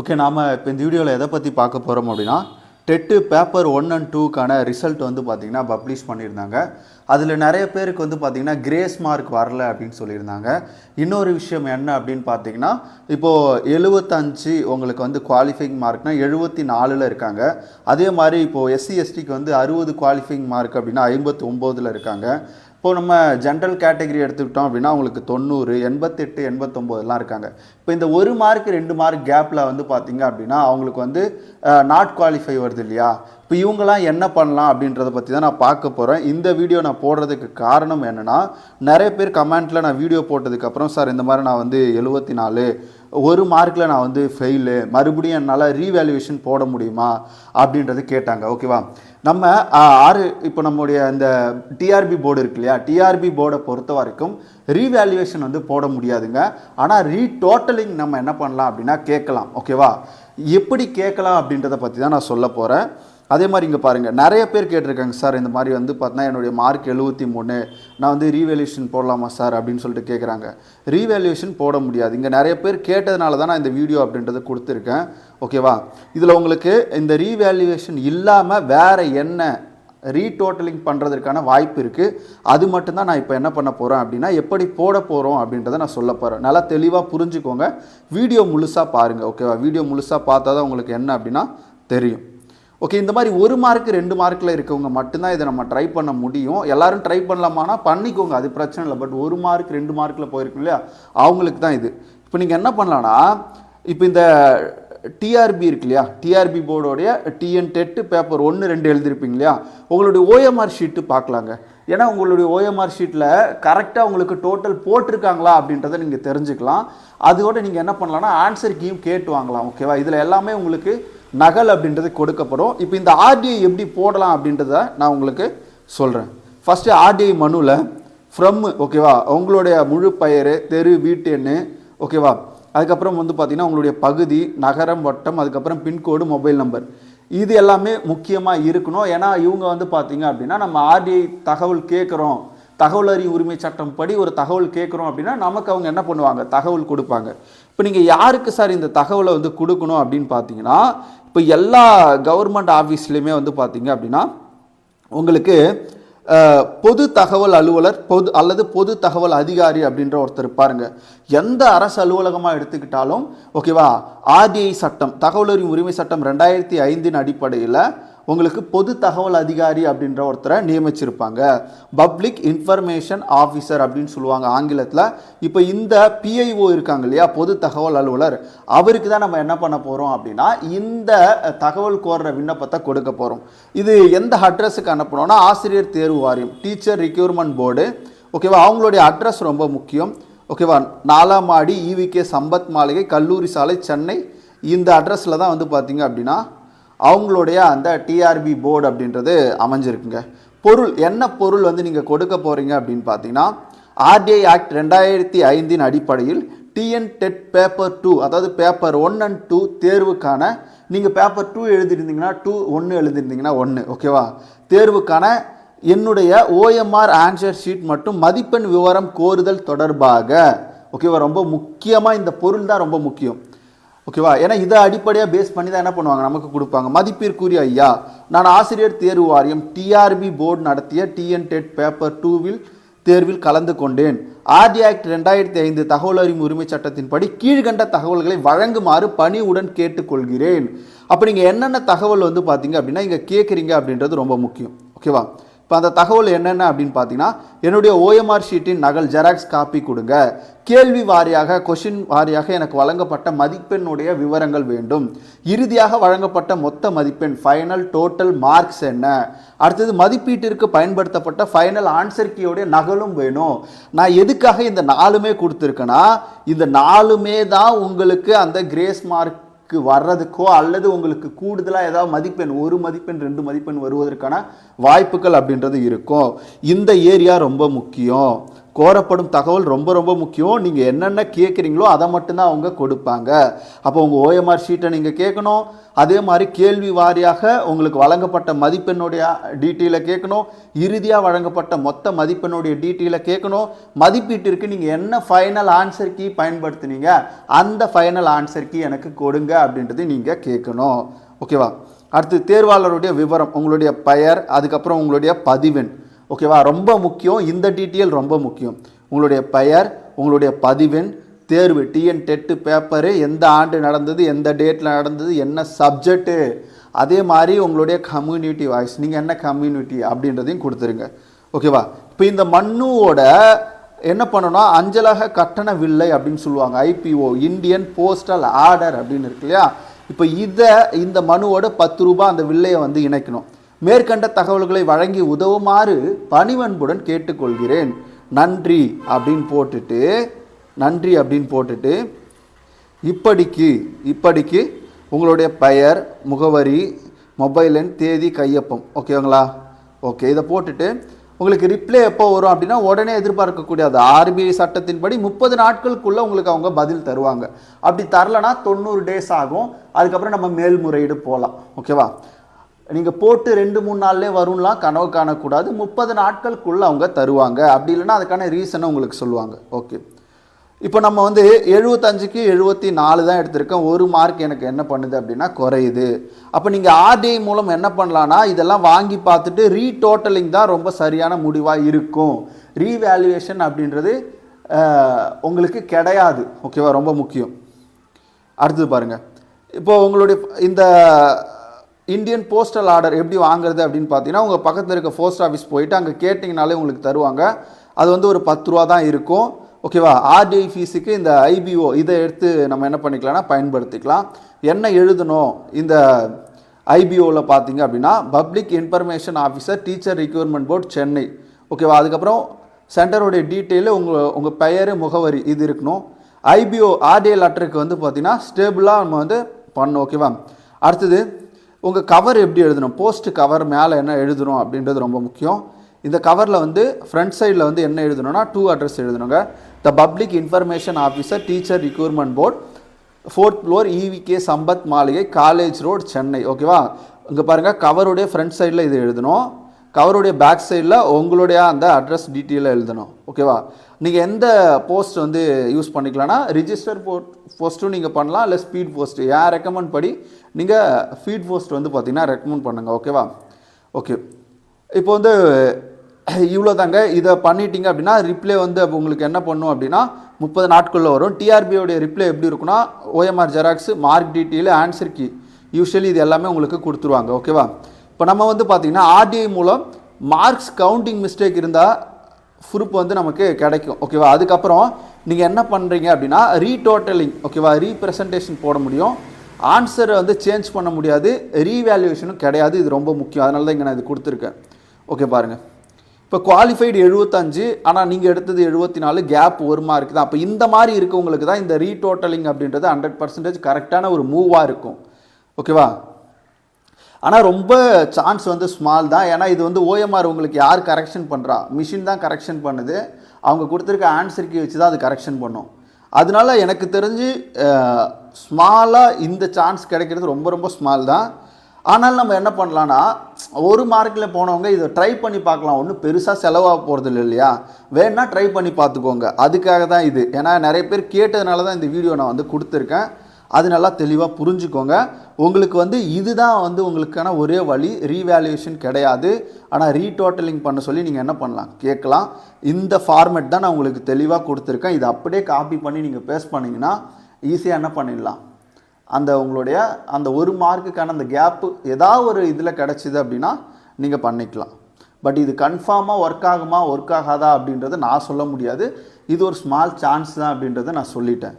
Okay நாம் இப்போ இந்த வீடியோவில் எதை பற்றி பார்க்க போகிறோம் அப்படின்னா டெட்டு பேப்பர் ஒன் அண்ட் டூக்கான ரிசல்ட் வந்து பார்த்திங்கன்னா பப்ளிஷ் பண்ணியிருந்தாங்க. அதில் நிறைய பேருக்கு வந்து பார்த்திங்கன்னா கிரேஸ் மார்க் வரல அப்படின்னு சொல்லியிருந்தாங்க. இன்னொரு விஷயம் என்ன அப்படின்னு பார்த்தீங்கன்னா இப்போது எழுபத்தஞ்சு உங்களுக்கு வந்து குவாலிஃபைங் மார்க்னா எழுபத்தி நாலில் இருக்காங்க. அதே மாதிரி இப்போது எஸ்சி எஸ்டிக்கு வந்து அறுபது குவாலிஃபைங் மார்க் அப்படின்னா ஐம்பத்தி ஒம்போதில் இருக்காங்க. இப்போ நம்ம ஜென்ரல் கேட்டகரி எடுத்துக்கிட்டோம் அப்படின்னா அவங்களுக்கு தொண்ணூறு எண்பத்தெட்டு எண்பத்தொம்போதெல்லாம் இருக்காங்க. இப்போ இந்த ஒரு மார்க் ரெண்டு மார்க் கேப்பில் வந்து பார்த்தீங்க அப்படின்னா அவங்களுக்கு வந்து நாட் குவாலிஃபை வருது இல்லையா? இப்போ இவங்கெல்லாம் என்ன பண்ணலாம் அப்படின்றத பற்றி தான் நான் பார்க்க போகிறேன் இந்த வீடியோ நான் போடுறதுக்கு காரணம் என்னென்னா நிறைய பேர் கமெண்ட்டில் நான் வீடியோ போட்டதுக்கப்புறம் சார் இந்த மாதிரி நான் வந்து எழுபத்தி நாலு ஒரு மார்க்கில் நான் வந்து ஃபெயிலு மறுபடியும் என்னால் ரீவேல்யூவேஷன் போட முடியுமா அப்படின்றது கேட்டாங்க. ஓகேவா நம்ம ஆறு இப்போ நம்முடைய இந்த டிஆர்பி போர்டு இருக்கு இல்லையா? டிஆர்பி போர்டை பொறுத்த வரைக்கும் ரீவேல்யூவேஷன் வந்து போட முடியாதுங்க. ஆனால் ரீ டோட்டலிங் நம்ம என்ன பண்ணலாம் அப்படின்னா கேட்கலாம். ஓகேவா எப்படி கேட்கலாம் அப்படின்றத பற்றி தான் நான் சொல்ல போகிறேன் அதே மாதிரி இங்கே பாருங்கள் நிறைய பேர் கேட்டிருக்காங்க சார் இந்த மாதிரி வந்து பார்த்தீங்கன்னா என்னுடைய மார்க் எழுபத்தி மூணு. நான் வந்து ரீவேல்யூஷன் போடலாமா சார்? அப்படின்னு சொல்லிட்டு கேட்குறாங்க ரீவேல்யூஷன் போட முடியாது. இங்கே நிறைய பேர் கேட்டதுனால தான் நான் இந்த வீடியோ அப்படின்றத கொடுத்துருக்கேன். ஓகேவா இதில் உங்களுக்கு இந்த ரீவேல்யூவேஷன் இல்லாமல் வேறு என்ன ரீடோட்டலிங் பண்ணுறதுக்கான வாய்ப்பு இருக்குது அது மட்டும்தான் நான் இப்போ என்ன பண்ண போகிறேன் அப்படின்னா எப்படி போட போகிறோம் அப்படின்றத நான் சொல்ல போகிறேன் நல்லா தெளிவாக புரிஞ்சுக்கோங்க. வீடியோ முழுசாக பாருங்கள் ஓகேவா வீடியோ முழுசாக பார்த்தா தான் உங்களுக்கு என்ன அப்படின்னா தெரியும். ஓகே இந்த மாதிரி ஒரு மார்க் ரெண்டு மார்க்கில் இருக்கவங்க மட்டும்தான் இதை நம்ம ட்ரை பண்ண முடியும். எல்லாரும் ட்ரை பண்ணலாமானா பண்ணிக்கோங்க அது பிரச்சனை இல்லை. பட் ஒரு மார்க் ரெண்டு மார்க்கில் போயிருக்கு இல்லையா? அவங்களுக்கு தான் இது. இப்போ நீங்கள் என்ன பண்ணலான்னா இப்போ இந்த டிஆர்பி இருக்கு இல்லையா? டிஆர்பி போர்டோடைய டிஎன் டெட்டு பேப்பர் ஒன்று ரெண்டு எழுதியிருப்பீங்க இல்லையா? உங்களுடைய ஓஎம்ஆர் ஷீட்டு பார்க்கலாங்க. ஏன்னா உங்களுடைய ஓஎம்ஆர் ஷீட்டில் கரெக்டாக உங்களுக்கு டோட்டல் போட்டிருக்காங்களா அப்படின்றத நீங்கள் தெரிஞ்சுக்கலாம். அதோட நீங்கள் என்ன பண்ணலாம்னா ஆன்சர் கீயும் கேட்டு வாங்கலாம் ஓகேவா இதில் எல்லாமே உங்களுக்கு நகல் அப்படின்றது கொடுக்கப்படும். இப்போ இந்த ஆர்டிஐ எப்படி போடலாம் அப்படின்றத நான் உங்களுக்கு சொல்கிறேன் ஃபஸ்ட்டு ஆர்டிஐ மனுவில் ஃப்ரம் ஓகேவா உங்களுடைய முழு பெயர் தெரு வீட்டு எண்ணு ஓகேவா அதுக்கப்புறம் வந்து பார்த்தீங்கன்னா உங்களுடைய பகுதி நகரம் வட்டம் அதுக்கப்புறம் பின்கோடு மொபைல் நம்பர். இது எல்லாமே முக்கியமாக இருக்கணும். ஏன்னா இவங்க வந்து பார்த்தீங்க அப்படின்னா நம்ம ஆர்டிஐ தகவல் கேட்குறோம் தகவல் அறிவு உரிமை சட்டம் படி ஒரு தகவல் கேட்குறோம் அப்படின்னா நமக்கு அவங்க என்ன பண்ணுவாங்க? தகவல் கொடுப்பாங்க. இப்போ நீங்கள் யாருக்கு சார் இந்த தகவலை வந்து கொடுக்கணும் அப்படின்னு பார்த்தீங்கன்னா இப்போ எல்லா கவர்மெண்ட் ஆஃபீஸ்லேயுமே வந்து பார்த்தீங்க அப்படின்னா உங்களுக்கு பொது தகவல் அலுவலர் பொது அல்லது பொது தகவல் அதிகாரி அப்படின்ற ஒருத்தர் இருப்பாருங்க. எந்த அரசு அலுவலகமாக எடுத்துக்கிட்டாலும் ஓகேவா ஆர்டிஐ சட்டம் தகவல் உரிமை சட்டம் ரெண்டாயிரத்தி ஐந்தின் அடிப்படையில் உங்களுக்கு பொது தகவல் அதிகாரி அப்படின்ற ஒருத்தரை நியமிச்சிருப்பாங்க. பப்ளிக் இன்ஃபர்மேஷன் ஆஃபீஸர் அப்படின்னு சொல்லுவாங்க ஆங்கிலத்தில். இப்போ இந்த பிஐஓ இருக்காங்க இல்லையா பொது தகவல் அலுவலர் அவருக்கு தான் நம்ம என்ன பண்ண போகிறோம் அப்படின்னா இந்த தகவல் கோர்ற விண்ணப்பத்தை கொடுக்க போகிறோம் இது எந்த அட்ரஸுக்கு அனுப்பணும்னா ஆசிரியர் தேர்வு வாரியம் டீச்சர் ரிக்யூர்மெண்ட் போர்டு ஓகேவா அவங்களுடைய அட்ரஸ் ரொம்ப முக்கியம். ஓகேவா நாலாம் மாடி ஈவிகே சம்பத் மாளிகை கல்லூரி சாலை சென்னை. இந்த அட்ரஸில் தான் வந்து பார்த்தீங்க அப்படின்னா அவங்களுடைய அந்த டிஆர்பி போர்டு அப்படின்றது அமைஞ்சிருக்குங்க. பொருள் என்ன பொருள் வந்து நீங்கள் கொடுக்க போகிறீங்க அப்படின்னு பார்த்தீங்கன்னா ஆர்டிஐ ஆக்ட் ரெண்டாயிரத்தி ஐந்தின் அடிப்படையில் டிஎன் டெட் பேப்பர் டூ அதாவது பேப்பர் ஒன் அண்ட் டூ தேர்வுக்கான நீங்கள் பேப்பர் டூ எழுதியிருந்தீங்கன்னா டூ ஒன்று எழுதியிருந்தீங்கன்னா ஒன்று ஓகேவா தேர்வுக்கான என்னுடைய ஓஎம்ஆர் ஆன்சர் ஷீட் மற்றும் மதிப்பெண் விவரம் கோருதல் தொடர்பாக ஓகேவா ரொம்ப முக்கியமாக இந்த பொருள் தான் ரொம்ப முக்கியம். ஓகேவா? ஏன்னா இதை அடிப்படையாக பேஸ் பண்ணி தான் என்ன பண்ணுவாங்க? நமக்கு கொடுப்பாங்க. மதிப்பிற்குரிய ஐயா நான் ஆசிரியர் தேர்வு வாரியம் டிஆர்பி போர்டு நடத்திய டிஎன் டெட் பேப்பர் டூவில் தேர்வில் கலந்து கொண்டேன். ஆர்டி ஆக்ட் ரெண்டாயிரத்தி ஐந்து தகவல் அறிவு உரிமை சட்டத்தின்படி கீழ்கண்ட தகவல்களை வழங்குமாறு பணிவுடன் கேட்டுக்கொள்கிறேன். அப்போ நீங்கள் என்னென்ன தகவல் வந்து பார்த்தீங்க அப்படின்னா இங்கே கேட்குறீங்க அப்படின்றது ரொம்ப முக்கியம். ஓகேவா? இப்போ அந்த தகவல் என்னென்ன அப்படின்னு பார்த்தீங்கன்னா என்னுடைய ஓஎம்ஆர் ஷீட்டின் நகல் ஜெராக்ஸ் காப்பி கொடுங்க. கேள்வி வாரியாக கொஷின் வாரியாக எனக்கு வழங்கப்பட்ட மதிப்பெண்ணுடைய விவரங்கள் வேண்டும். இறுதியாக வழங்கப்பட்ட மொத்த மதிப்பெண் ஃபைனல் டோட்டல் மார்க்ஸ் என்ன? அடுத்தது மதிப்பீட்டிற்கு பயன்படுத்தப்பட்ட ஃபைனல் ஆன்சர் கீயோடைய நகலும் வேணும். நான் எதுக்காக இந்த நாலுமே கொடுத்துருக்கேன்னா இந்த நாலுமே தான் உங்களுக்கு அந்த கிரேஸ் மார்க் க்கு வர்றதுக்கோ அல்லது உங்களுக்கு கூடுதலாக ஏதாவது மதிப்பெண் ஒரு மதிப்பெண் ரெண்டு மதிப்பெண் வருவதற்கான வாய்ப்புகள் அப்படின்றது இருக்கும். இந்த ஏரியா ரொம்ப முக்கியம். கோரப்படும் தகவல் ரொம்ப ரொம்ப முக்கியம். நீங்கள் என்னென்ன கேட்குறீங்களோ அதை மட்டும்தான் அவங்க கொடுப்பாங்க. அப்போ உங்கள் ஓஎம்ஆர் ஷீட்டை நீங்கள் கேட்கணும். அதே மாதிரி கேள்வி வாரியாக உங்களுக்கு வழங்கப்பட்ட மதிப்பெண்ணுடைய டீட்டெயிலை கேட்கணும். இறுதியாக வழங்கப்பட்ட மொத்த மதிப்பெண்ணுடைய டீட்டெயிலை கேட்கணும். மதிப்பீட்டிற்கு நீங்கள் என்ன ஃபைனல் ஆன்சர் கீ பயன்படுத்துனீங்க? அந்த ஃபைனல் ஆன்சர் கீ எனக்கு கொடுங்க அப்படின்றது நீங்கள் கேட்கணும். ஓகேவா அடுத்து தேர்வாளருடைய விவரம் உங்களுடைய பெயர் அதுக்கப்புறம் உங்களுடைய பதிவெண் ஓகேவா? ரொம்ப முக்கியம். இந்த டீட்டெயில் ரொம்ப முக்கியம். உங்களுடைய பெயர் உங்களுடைய பதிவெண் தேர்வு டிஎன் டெட்டு பேப்பரு எந்த ஆண்டு நடந்தது எந்த டேட்டில் நடந்தது என்ன சப்ஜெக்ட்டு அதே மாதிரி உங்களுடைய கம்யூனிட்டி வாய்ஸ். நீங்கள் என்ன கம்யூனிட்டி அப்படின்றதையும் கொடுத்துருங்க. ஓகேவா? இப்போ இந்த மண்ணுவோட என்ன பண்ணணும்னா அஞ்சலக கட்டண வில்லை அப்படின்னு சொல்லுவாங்க. ஐபிஓ இந்தியன் போஸ்டல் ஆர்டர் அப்படின்னு இருக்கு இல்லையா? இப்போ இதை இந்த மனுவோட பத்து ரூபாய் அந்த வில்லையை வந்து இணைக்கணும். மேற்கண்ட தகவல்களை வழங்கி உதவுமாறு பணிவன்புடன் கேட்டுக்கொள்கிறேன். நன்றி அப்படின்னு போட்டுட்டு நன்றி அப்படின்னு போட்டுட்டு இப்படிக்கு இப்படிக்கு உங்களுடைய பெயர் முகவரி மொபைல் எண் தேதி கையொப்பம். ஓகேங்களா? ஓகே இதை போட்டுட்டு உங்களுக்கு ரிப்ளை எப்போ வரும் அப்படின்னா உடனே எதிர்பார்க்கக்கூடியது ஆர்பிஐ சட்டத்தின்படி முப்பது நாட்களுக்குள்ளே உங்களுக்கு அவங்க பதில் தருவாங்க. அப்படி தரலனா தொண்ணூறு டேஸ் ஆகும். அதுக்கப்புறம் நம்ம மேல்முறையீடு போகலாம் ஓகேவா? நீங்கள் போட்டு ரெண்டு மூணு நாள்லேயே வரும்லாம் கனவு காணக்கூடாது. முப்பது நாட்களுக்குள்ளே அவங்க தருவாங்க. அப்படி இல்லைன்னா அதுக்கான ரீசனை உங்களுக்கு சொல்லுவாங்க. ஓகே இப்போ நம்ம வந்து எழுபத்தஞ்சுக்கு எழுபத்தி நாலு தான் எடுத்திருக்கோம். ஒரு மார்க் எனக்கு என்ன பண்ணுது அப்படின்னா குறையுது. அப்போ நீங்கள் ஆர்டிஐ மூலம் என்ன பண்ணலான்னா இதெல்லாம் வாங்கி பார்த்துட்டு ரீடோட்டலிங் தான் ரொம்ப சரியான முடிவாக இருக்கும். ரீவேல்யூவேஷன் அப்படின்றது உங்களுக்கு கிடையாது. ஓகேவா ரொம்ப முக்கியம். அடுத்தது பாருங்கள் இப்போ உங்களுடைய இந்த இந்தியன் போஸ்டல் ஆர்டர் எப்படி வாங்குறது அப்படின்னு பார்த்தீங்கன்னா உங்கள் பக்கத்தில் இருக்க போஸ்ட் ஆஃபீஸ் போயிட்டு அங்கே கேட்டிங்கனாலே உங்களுக்கு தருவாங்க. அது வந்து ஒரு பத்து ரூபா தான் இருக்கும். ஓகேவா ஆர்டிஐ ஃபீஸுக்கு இந்த ஐபிஓ இதை எடுத்து நம்ம என்ன பண்ணிக்கலாம்னா பயன்படுத்திக்கலாம். என்ன எழுதணும்? இந்த ஐபிஓவில் பார்த்தீங்க அப்படின்னா public information officer teacher requirement board Chennai ஓகேவா அதுக்கப்புறம் சென்டருடைய டீட்டெயிலு உங்கள் உங்கள் பெயர் முகவரி இது இருக்கணும். ஐபிஓ ஆர்டிஐ லெட்டருக்கு வந்து பார்த்தீங்கன்னா ஸ்டேபிளாக நம்ம வந்து பண்ணணும். ஓகேவா அடுத்தது உங்கள் கவர் எப்படி எழுதணும்? போஸ்ட் கவர் மேலே என்ன எழுதணும் அப்படின்றது ரொம்ப முக்கியம். இந்த கவரில் வந்து ஃப்ரண்ட் சைடில் வந்து என்ன எழுதணும்னா to address எழுதணுங்க. The public information officer teacher recruitment board fourth floor EVK Sampath Maaligai college road Chennai ஓகேவா இங்கே பாருங்கள் கவருடைய ஃப்ரண்ட் சைடில் இது எழுதணும். கவருடைய பேக் சைடில் உங்களுடைய அந்த அட்ரஸ் டீட்டெயிலாக எழுதணும். ஓகேவா நீங்கள் எந்த போஸ்ட் வந்து யூஸ் பண்ணிக்கலாம்னா ரிஜிஸ்டர் போ போஸ்ட்டும் நீங்கள் பண்ணலாம் இல்லை ஸ்பீட் போஸ்ட் ஏன் ரெக்கமெண்ட் படி? நீங்கள் ஃபீட் போஸ்ட் வந்து பார்த்தீங்கன்னா ரெக்கமெண்ட் பண்ணுங்கள் ஓகேவா ஓகே இப்போ வந்து இவ்வளோ தாங்க இதை பண்ணிட்டீங்க அப்படின்னா ரிப்ளை வந்து அப்போ உங்களுக்கு என்ன பண்ணும் அப்படின்னா முப்பது நாட்களில் வரும். டிஆர்பியோடைய ரிப்ளை எப்படி இருக்குன்னா OMR xerox mark detail answer key usually இது எல்லாமே உங்களுக்கு கொடுத்துருவாங்க. ஓகேவா இப்போ நம்ம வந்து பார்த்தீங்கன்னா ஆர்டிஐ மூலம் மார்க்ஸ் கவுண்டிங் மிஸ்டேக் இருந்தால் ப்ரூஃப் வந்து நமக்கு கிடைக்கும் ஓகேவா அதுக்கப்புறம் நீங்கள் என்ன பண்ணுறீங்க அப்படின்னா ரீடோட்டலிங் ஓகேவா ரீப்ரெசன்டேஷன் போட முடியும். ஆன்சரை வந்து சேஞ்ச் பண்ண முடியாது. ரீவேல்யூவேஷனும் கிடையாது. இது ரொம்ப முக்கியம். அதனால தான் இங்கே நான் இது கொடுத்துருக்கேன். ஓகே பாருங்கள் இப்போ குவாலிஃபைடு எழுபத்தஞ்சு ஆனால் நீங்கள் எடுத்தது எழுபத்தி நாலு கேப் ஒரு மார்க் தான். அப்போ இந்த மாதிரி இருக்கவங்களுக்கு தான் இந்த ரீடோட்டலிங் அப்படின்றது ஹண்ட்ரட் பர்சன்டேஜ் கரெக்டான ஒரு மூவாக இருக்கும். ஓகேவா ஆனால் ரொம்ப சான்ஸ் வந்து ஸ்மால் தான். ஏன்னா இது வந்து ஓஎம்ஆர் உங்களுக்கு யார் கரெக்ஷன் பண்ணுறா மிஷின் தான் கரெக்ஷன் பண்ணுது. அவங்க கொடுத்துருக்க ஆன்சருக்கு வச்சு தான் அது கரெக்ஷன் பண்ணும். அதனால எனக்கு தெரிஞ்சு ஸ்மாலாக இந்த சான்ஸ் கிடைக்கிறது ரொம்ப ரொம்ப ஸ்மால் தான். ஆனால் நம்ம என்ன பண்ணலான்னா ஒரு மார்க்கில் போனவங்க இதை ட்ரை பண்ணி பார்க்கலாம். ஒன்றும் பெருசாக செலவாக போகிறது இல்லை இல்லையா? வேணால் ட்ரை பண்ணி பார்த்துக்கோங்க. அதுக்காக தான் இது. ஏன்னா நிறைய பேர் கேட்டதுனால தான் இந்த வீடியோ நான் வந்து கொடுத்துருக்கேன். அது நல்லா தெளிவாக புரிஞ்சுக்கோங்க. உங்களுக்கு வந்து இதுதான் வந்து உங்களுக்கான ஒரே வழி. ரீவேல்யூஷன் கிடையாது. ஆனால் ரீடோட்டலிங் பண்ண சொல்லி நீங்கள் என்ன பண்ணலாம்? கேட்கலாம். இந்த ஃபார்மேட் தான் நான் உங்களுக்கு தெளிவாக கொடுத்துருக்கேன். இதை அப்படியே காப்பி பண்ணி நீங்கள் பேஸ்ட் பண்ணிங்கன்னா ஈஸியாக என்ன பண்ணிடலாம்? அந்த உங்களுடைய அந்த ஒரு மார்க்குக்கான அந்த கேப்பு ஏதாவது ஒரு இதில் கிடச்சிது அப்படின்னா நீங்கள் பண்ணிக்கலாம். பட் இது கன்ஃபார்மாக ஒர்க் ஆகுமா? ஒர்க் ஆகாதா? அப்படின்றத நான் சொல்ல முடியாது. இது ஒரு ஸ்மால் சான்ஸ் தான் அப்படின்றத நான் சொல்லிட்டேன்.